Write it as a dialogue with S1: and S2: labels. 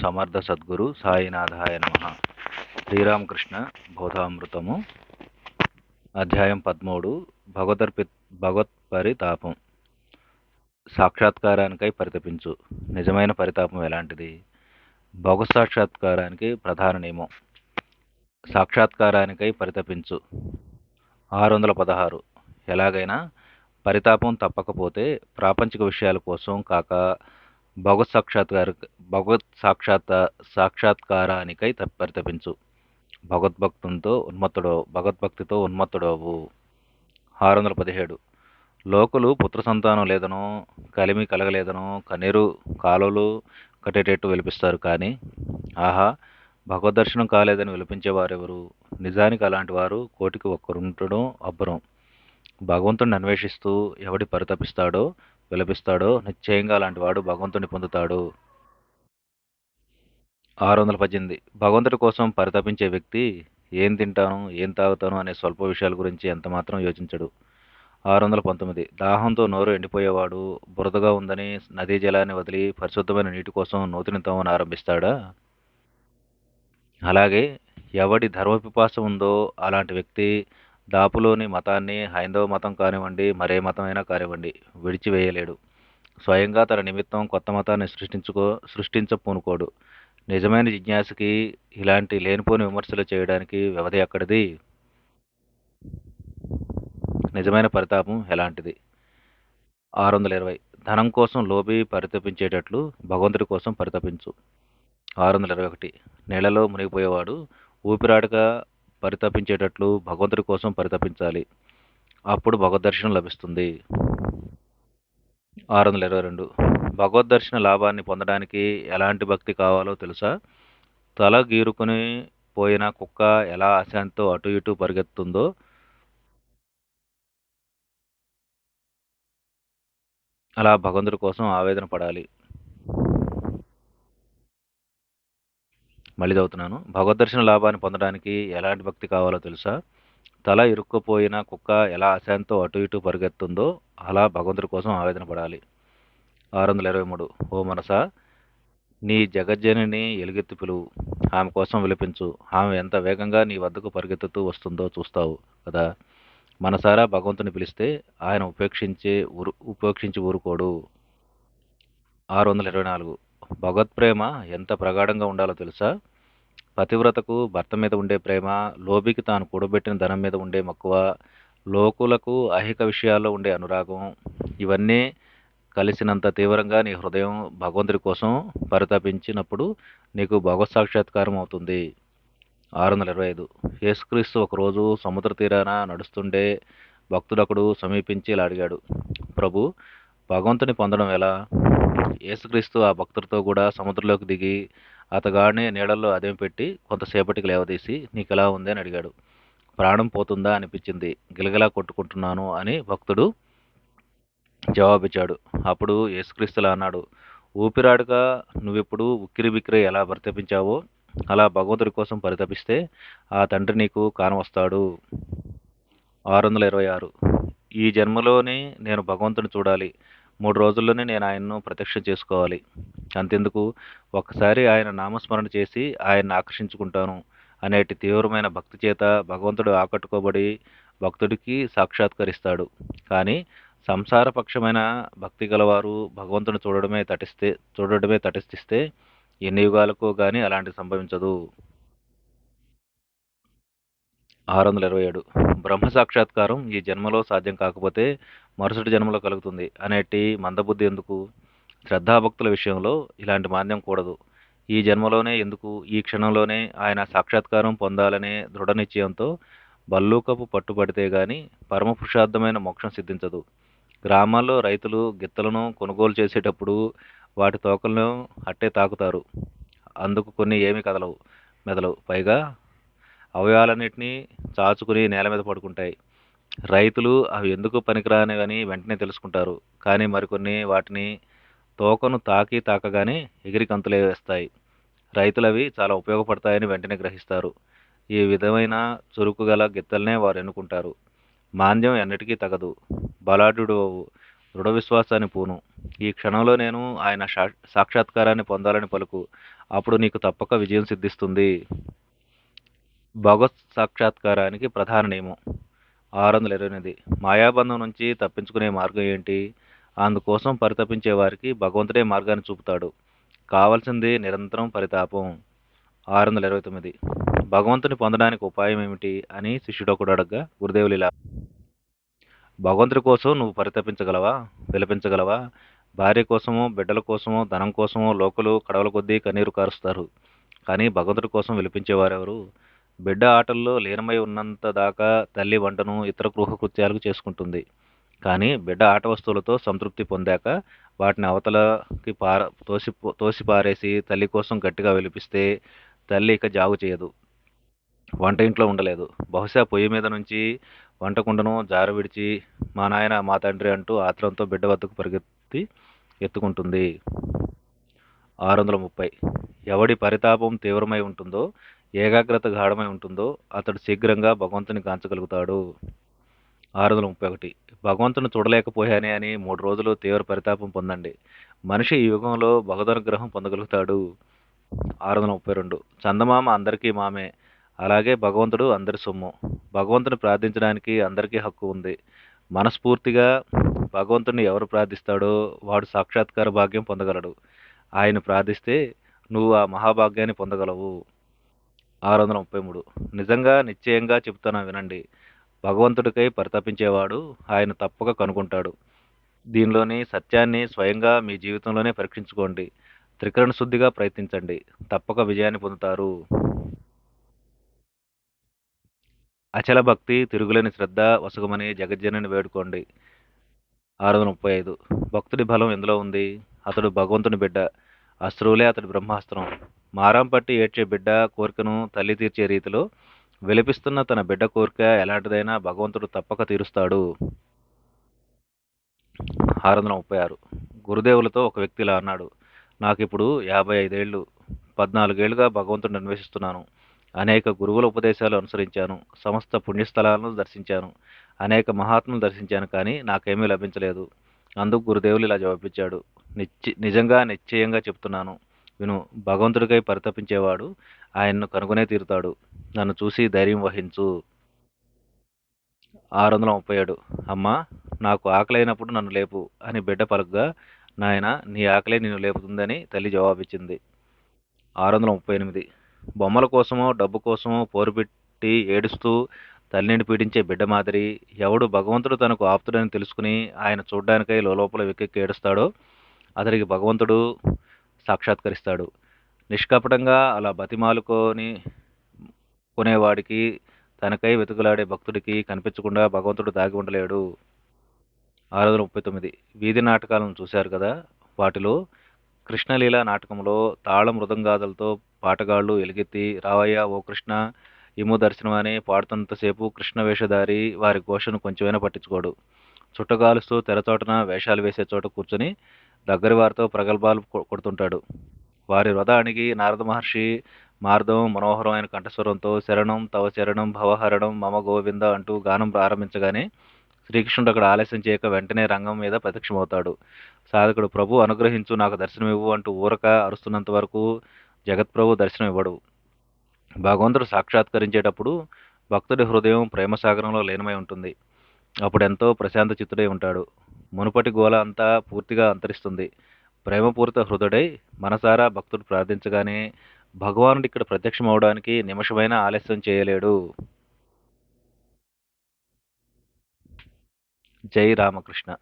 S1: సమర్థ సద్గురు సాయినాథాయ నమ. శ్రీరామకృష్ణ బోధామృతము అధ్యాయం పదమూడు భగవదర్పి భగవత్ పరితాపం సాక్షాత్కారానికై పరితపించు. నిజమైన పరితాపం ఎలాంటిది? భగవత్ సాక్షాత్కారానికి ప్రధాన నియమం. సాక్షాత్కారానికై పరితపించు. ఆరు వందల పదహారు ఎలాగైనా పరితాపం తప్పకపోతే ప్రాపంచిక విషయాల కోసం కాక భగవత్ సాక్షాత్కార భగవత్ సాక్షాత్ సాక్షాత్కారానికై త- పరితపించు. భగవద్భక్తునితో ఉన్మత్తుడో భగవద్భక్తితో ఉన్మత్తుడవు. ఆరు వందల పదిహేడు. లోకులు పుత్ర సంతానం లేదనో కలిమి కలగలేదనో కన్నీరు కాలువలు కట్టేటట్టు విలిపిస్తారు కానీ ఆహా భగవద్ దర్శనం కాలేదని విలిపించేవారెవరు? నిజానికి అలాంటి వారు కోటికి ఒక్కరుంటడం అబ్బరం. భగవంతుడిని అన్వేషిస్తూ ఎవడి పరితపిస్తాడో విలపిస్తాడో నిశ్చయంగా అలాంటి వాడు భగవంతుని పొందుతాడు. ఆరు వందల పద్దెనిమిది భగవంతుడి కోసం పరితపించే వ్యక్తి ఏం తింటాను ఏం తాగుతాను అనే స్వల్ప విషయాల గురించి ఎంత మాత్రం యోచించడు. ఆరు వందల పంతొమ్మిది దాహంతో నోరు ఎండిపోయేవాడు బురదగా ఉందని నదీ జలాన్ని వదిలి పరిశుద్ధమైన నీటి కోసం నూతిని తవ్వని ఆరంభిస్తాడా? అలాగే ఎవడి ధర్మపిపాస ఉందో అలాంటి వ్యక్తి దాపులోని మతాన్ని హైందవ మతం కానివ్వండి మరే మతమైనా కానివ్వండి విడిచివేయలేడు. స్వయంగా తన నిమిత్తం కొత్త మతాన్ని సృష్టించుకో సృష్టించపూనుకోడు. నిజమైన జిజ్ఞాసకి ఇలాంటి లేనిపోని విమర్శలు చేయడానికి వ్యవధి ఎక్కడిది? నిజమైన పరితాపం ఎలాంటిది? ఆరు వందల ఇరవై. ధనం కోసం లోబి పరితపించేటట్లు భగవంతుడి కోసం పరితపించు. ఆరు వందల ఇరవై ఒకటి. నీళ్ళలో మునిగిపోయేవాడు ఊపిరాడక పరితపించేటట్లు భగవంతుడి కోసం పరితపించాలి. అప్పుడు భగవద్దర్శనం లభిస్తుంది. ఆరు వందల ఇరవై రెండు. భగవద్దర్శన లాభాన్ని పొందడానికి ఎలాంటి భక్తి కావాలో తెలుసా? తల గీరుకుని పోయిన కుక్క ఎలా అశాంతితో అటు ఇటు పరిగెత్తుందో? అలా భగవంతుడి కోసం ఆవేదన పడాలి. మళ్ళీ చదువుతున్నాను. భగవద్దర్శన లాభాన్ని పొందడానికి ఎలాంటి భక్తి కావాలో తెలుసా? తల ఇరుక్కుపోయిన కుక్క ఎలా అశాంతో అటు ఇటు పరిగెత్తుందో అలా భగవంతుడి కోసం ఆవేదన పడాలి. ఆరు వందల ఇరవై మూడు. ఓ మనసా నీ జగజ్జనిని ఎలుగెత్తి పిలువు. ఆమె కోసం విలపించు. ఆమె ఎంత వేగంగా నీ వద్దకు పరిగెత్తుతూ వస్తుందో చూస్తావు కదా. మనసారా భగవంతుని పిలిస్తే ఆయన ఉపేక్షించే ఊరు ఉపేక్షించి ఊరుకోడు. ఆరు వందల ఇరవై నాలుగు. భగవత్ ప్రేమ ఎంత ప్రగాఢంగా ఉండాలో తెలుసా? పతివ్రతకు భర్త మీద ఉండే ప్రేమ లోబికి తాను కూడబెట్టిన ధనం మీద ఉండే మక్కువ లోకులకు ఐహిక విషయాల్లో ఉండే అనురాగం ఇవన్నీ కలిసినంత తీవ్రంగా నీ హృదయం భగవంతుడి కోసం పరితపించినప్పుడు నీకు భగవత్ సాక్షాత్కారం అవుతుంది. ఆరు వందల ఇరవై ఐదు. యేసుక్రీస్తు ఒకరోజు సముద్ర తీరాన నడుస్తుండే భక్తుడొకడు సమీపించి ఇలా అడిగాడు ప్రభు భగవంతుని పొందడం ఎలా? యేసుక్రీస్తు ఆ భక్తుడితో కూడా సముద్రంలోకి దిగి అతగాడిని నీడల్లో అదేం పెట్టి కొంతసేపటికి లేవదీసి నీకు ఎలా ఉంది? అని అడిగాడు. ప్రాణం పోతుందా? అనిపించింది. గిలగిలా కొట్టుకుంటున్నాను అని భక్తుడు జవాబిచ్చాడు. అప్పుడు యేసుక్రీస్తులా? అన్నాడు. ఊపిరాడుగా నువ్వెప్పుడు ఉక్కిరి బిక్కిరి ఎలా పరితపించావో అలా భగవంతుడి కోసం పరితపిస్తే ఆ తండ్రి నీకు కానవస్తాడు. ఆరు వందల ఇరవై ఆరు. ఈ జన్మలోనే నేను భగవంతుని చూడాలి. మూడు రోజుల్లోనే నేను ఆయన్ను ప్రత్యక్షం చేసుకోవాలి. అంతెందుకు? ఒక్కసారి ఆయన నామస్మరణ చేసి ఆయన్ని ఆకర్షించుకుంటాను అనేటి తీవ్రమైన భక్తి చేత భగవంతుడు ఆకట్టుకోబడి భక్తుడికి సాక్షాత్కరిస్తాడు. కానీ సంసారపక్షమైన భక్తి గలవారు భగవంతుని చూడడమే తటిస్తే చూడడమే తటిస్తే ఎన్ని యుగాలకు కానీ అలాంటి సంభవించదు. ఆరు వందల ఇరవై ఏడు. బ్రహ్మ సాక్షాత్కారం ఈ జన్మలో సాధ్యం కాకపోతే మరుసటి జన్మలో కలుగుతుంది అనేటి మందబుద్ధి ఎందుకు? శ్రద్ధాభక్తుల విషయంలో ఇలాంటి మాన్యం కూడదు. ఈ జన్మలోనే ఎందుకు? ఈ క్షణంలోనే ఆయన సాక్షాత్కారం పొందాలనే దృఢ నిశ్చయంతో బల్లూకపు పట్టుబడితే గాని పరమపురుషార్థమైన మోక్షం సిద్ధించదు. గ్రామాల్లో రైతులు గిత్తలను కొనుగోలు చేసేటప్పుడు వాటి తోకలను అట్టే తాకుతారు. అందుకు కొన్ని ఏమీ కదలవు. మెదలవు. పైగా అవయవాలన్నింటినీ చాచుకుని నేల మీద పడుకుంటాయి. రైతులు అవి ఎందుకు పనికిరానివని వెంటనే తెలుసుకుంటారు. కానీ మరికొన్ని వాటిని తోకను తాకి తాకగానే ఎగిరి కంతులే వేస్తాయి. రైతులు అవి చాలా ఉపయోగపడతాయని వెంటనే గ్రహిస్తారు. ఈ విధమైన చురుకు గల గిత్తలనే వారు ఎన్నుకుంటారు. మాంద్యం ఎన్నటికీ తగదు. బలాఢ్యుడు దృఢ విశ్వాసాన్ని పూను. ఈ క్షణంలో నేను ఆయన సాక్షాత్కారాన్ని పొందాలని పలుకు. అప్పుడు నీకు తప్పక విజయం సిద్ధిస్తుంది. భగవత్ సాక్షాత్కారానికి ప్రధాన నియమం. ఆరు వందల ఇరవై ఎనిమిది మాయాబంధం నుంచి తప్పించుకునే మార్గం ఏంటి? అందుకోసం పరితపించే వారికి భగవంతుడే మార్గాన్ని చూపుతాడు. కావలసింది నిరంతరం పరితాపం. ఆరు వందల ఇరవై తొమ్మిది భగవంతుని పొందడానికి ఉపాయం ఏమిటి అని శిష్యుడు ఒకడు అడగగా గురుదేవులు ఇలా. భగవంతుడి కోసం నువ్వు పరితపించగలవా? విలపించగలవా? భార్య కోసమో బిడ్డల కోసమో ధనం కోసమో లోకలు కడవల కొద్దీ కన్నీరు కారుస్తారు. కానీ భగవంతుడి కోసం విలిపించేవారెవరు? బిడ్డ ఆటల్లో లీనమై ఉన్నంత దాకా తల్లి వంటను ఇతర గృహకృత్యాలకు చేసుకుంటుంది. కానీ బిడ్డ ఆట వస్తువులతో సంతృప్తి పొందాక వాటిని అవతలకి పార తోసి తోసి పారేసి తల్లి కోసం గట్టిగా విలిపిస్తే తల్లి ఇక జాగు చేయదు. వంట ఇంట్లో ఉండలేదు. బహుశా పొయ్యి మీద నుంచి వంట కుండను జార విడిచి మా నాయన మా తండ్రి అంటూ ఆత్రంతో బిడ్డ వద్దకు పరిగెత్తి ఎత్తుకుంటుంది. ఆరు వందల ముప్పై. ఎవడి పరితాపం తీవ్రమై ఉంటుందో ఏకాగ్రత గాఢమై ఉంటుందో అతడు శీఘ్రంగా భగవంతుని గాంచగలుగుతాడు ఆరు వందల ముప్పై ఒకటి. భగవంతుని చూడలేకపోయానే అని మూడు రోజులు తీవ్ర పరితాపం పొందండి. మనిషి ఈ యుగంలో భగవదనుగ్రహం పొందగలుగుతాడు. ఆరు వందల ముప్పై రెండు. చందమామ అందరికీ మామే. అలాగే భగవంతుడు అందరి సొమ్ము. భగవంతుని ప్రార్థించడానికి అందరికీ హక్కు ఉంది. మనస్ఫూర్తిగా భగవంతుని ఎవరు ప్రార్థిస్తాడో వాడు సాక్షాత్కార భాగ్యం పొందగలడు. ఆయన ప్రార్థిస్తే నువ్వు ఆ మహాభాగ్యాన్ని పొందగలవు. ఆరు వందల ముప్పై మూడు. నిజంగా నిశ్చయంగా చెబుతాను వినండి. భగవంతుడికై పరితపించేవాడు ఆయన తప్పక కనుగొంటాడు. దీనిలోని సత్యాన్ని స్వయంగా మీ జీవితంలోనే పరీక్షించుకోండి. త్రికరణ శుద్ధిగా ప్రయత్నించండి. తప్పక విజయాన్ని పొందుతారు. అచల భక్తి తిరుగులేని శ్రద్ధ వసుగమని జగజ్జనని వేడుకోండి. ఆరు వందల ముప్పై ఐదు. భక్తుడి బలం ఎందులో ఉంది? అతడు భగవంతుని బిడ్డ. అశ్రువులే అతడి బ్రహ్మాస్త్రం. మారం పట్టి ఏడ్చే బిడ్డ కోరికను తల్లి తీర్చే రీతిలో విలపిస్తున్న తన బిడ్డ కోరిక ఎలాంటిదైనా భగవంతుడు తప్పక తీరుస్తాడు. ఆరు వందల ముప్పై ఆరు. గురుదేవులతో ఒక వ్యక్తి ఇలా అన్నాడు. నాకు ఇప్పుడు యాభై ఐదేళ్ళు పద్నాలుగేళ్ళుగా భగవంతుడిని అన్వేషిస్తున్నాను. అనేక గురువుల ఉపదేశాలు అనుసరించాను. సమస్త పుణ్యస్థలాలను దర్శించాను. అనేక మహాత్ములు దర్శించాను కానీ నాకేమీ లభించలేదు. అందుకు గురుదేవులు ఇలా జవాబిచ్చాడు. నిశ్చి నిజంగా నిశ్చయంగా చెప్తున్నాను. విను భగవంతుడికై పరితపించేవాడు ఆయన్ను కనుగొనే తీరుతాడు. నన్ను చూసి ధైర్యం వహించు. ఆరు వందల ముప్పై ఏడు. అమ్మా నాకు ఆకలి అయినప్పుడు నన్ను లేపు అని బిడ్డ పలుగ్గా నాయన నీ ఆకలే నిన్ను లేపుతుందని తల్లి జవాబిచ్చింది. ఆరు వందల ముప్పై ఎనిమిది. బొమ్మల కోసమో డబ్బు కోసమో పోరు పెట్టి ఏడుస్తూ తల్లిని పీడించే బిడ్డ మాదిరి ఎవడు భగవంతుడు తనకు ఆప్తుడని తెలుసుకుని ఆయన చూడ్డానికై లోపల వెక్కెక్కి ఏడుస్తాడో అతడికి భగవంతుడు సాక్షాత్కరిస్తాడు. నిష్కపటంగా అలా బతిమాలుకొని కొనేవాడికి తనకై వెతుకులాడే భక్తుడికి కనిపించకుండా భగవంతుడు దాగి ఉండలేడు. ఆరు వందల ముప్పై తొమ్మిది. వీధి నాటకాలను చూశారు కదా? వాటిలో కృష్ణలీల నాటకంలో తాళం మృదంగాదులతో పాటగాళ్ళు ఎలుగెత్తి రావయ్య ఓ కృష్ణ ఇము దర్శనం అని పాడుతున్నంతసేపు కృష్ణ వేషధారి వారి ఘోషను కొంచెమైనా పట్టించుకోడు. చుట్టగాలుస్తూ తెరచోటన వేషాలు వేసే చోట కూర్చొని దగ్గరి వారితో ప్రగల్భాలు కొడుతుంటాడు. వారి వృధ నారద మహర్షి మార్దం మనోహరమైన కంఠస్వరంతో శరణం తవ శరణం భవహరణం మమ గోవింద అంటూ గానం ప్రారంభించగానే శ్రీకృష్ణుడు అక్కడ ఆలస్యం చేయక వెంటనే రంగం మీద ప్రత్యక్షమవుతాడు. సాధకుడు ప్రభు అనుగ్రహించు నాకు దర్శనం ఇవ్వు అంటూ ఊరక అరుస్తున్నంత వరకు జగత్ప్రభు దర్శనం ఇవ్వడు భగవంతుడు సాక్షాత్కరించేటప్పుడు భక్తుడి హృదయం ప్రేమసాగరంలో లీనమై ఉంటుంది. అప్పుడు ఎంతో ప్రశాంత చిత్తుడై ఉంటాడు. మునుపటి గోల అంతా పూర్తిగా అంతరిస్తుంది. ప్రేమపూరిత హృదుడై మనసారా భక్తుడు ప్రార్థించగానే భగవానుడు ఇక్కడ ప్రత్యక్షమవడానికి నిమిషమైన ఆలస్యం చేయలేడు. జై రామకృష్ణ.